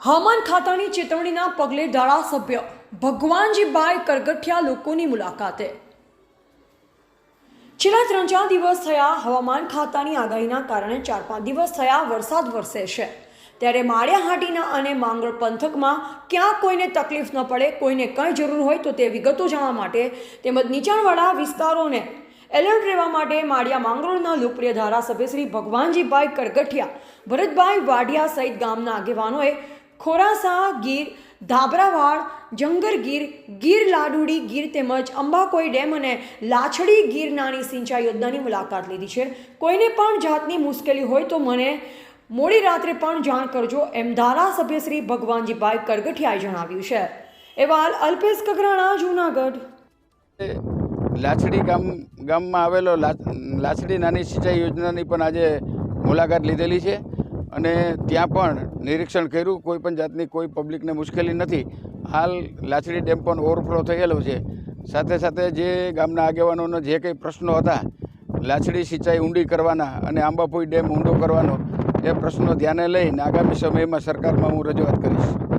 હવામાન ખાતાની ચેતવણીના પગલે ધારાસભ્ય ભગવાનજીભાઈ કરગઠિયા લોકોની મુલાકાતે. છેલ્લા ત્રણ ચાર દિવસ થયા હવામાન ખાતાની આગાહીના કારણે ચાર પાંચ દિવસ થયા વરસાદ વરસે છે. ત્યારે માળિયાહાટીના અને માંગળ પંથકમાં ક્યાં કોઈને તકલીફ ન પડે, કોઈને કંઈ જરૂર હોય તો તે વિગતો જાણવા માટે તેમજ નીચાણવાળા વિસ્તારોને એલર્ટ રહેવા માટે માળિયા માંગરોળના લોકપ્રિય ધારાસભ્ય શ્રી ભગવાનજીભાઈ કરગઠિયા, ભરતભાઈ વાઢિયા સહિત ગામના આગેવાનોએ ખોરાસા, ગીર, ધાબરાવાડ, જંગર ગીર ગીર લાડુડી ગીર તેમજ અંબાકોઈ ડેમ અને લાછડી ગીર નાની સિંચાઈ યોજનાની મુલાકાત લીધી છે. કોઈને પણ જાતની મુશ્કેલી હોય તો મને મોડી રાત્રે પણ જાણ કરજો, એમ ધારાસભ્ય શ્રી ભગવાનજીભાઈ કરગઠિયાએ જણાવ્યું છે. એવાલ અલ્પેશ કગરાણા, જૂનાગઢ. લાછડી ગામ, ગામમાં આવેલો લાછડી નાની સિંચાઈ યોજનાની પણ આજે મુલાકાત લીધેલી છે. અને ત્યાં પણ નિરીક્ષણ કર્યું, કોઈ પણ જાતની કોઈ પબ્લિકને મુશ્કેલી નથી. હાલ લાછડી ડેમ પણ ઓવરફ્લો થયેલો છે. સાથે સાથે જે ગામના આગેવાનોના જે કંઈ પ્રશ્નો હતા, લાછડી સિંચાઈ ઊંડી કરવાના અને આંબાપુઈ ડેમ ઊંડો કરવાનો, એ પ્રશ્નો ધ્યાને લઈને આગામી સમયમાં સરકારમાં હું રજૂઆત કરીશ.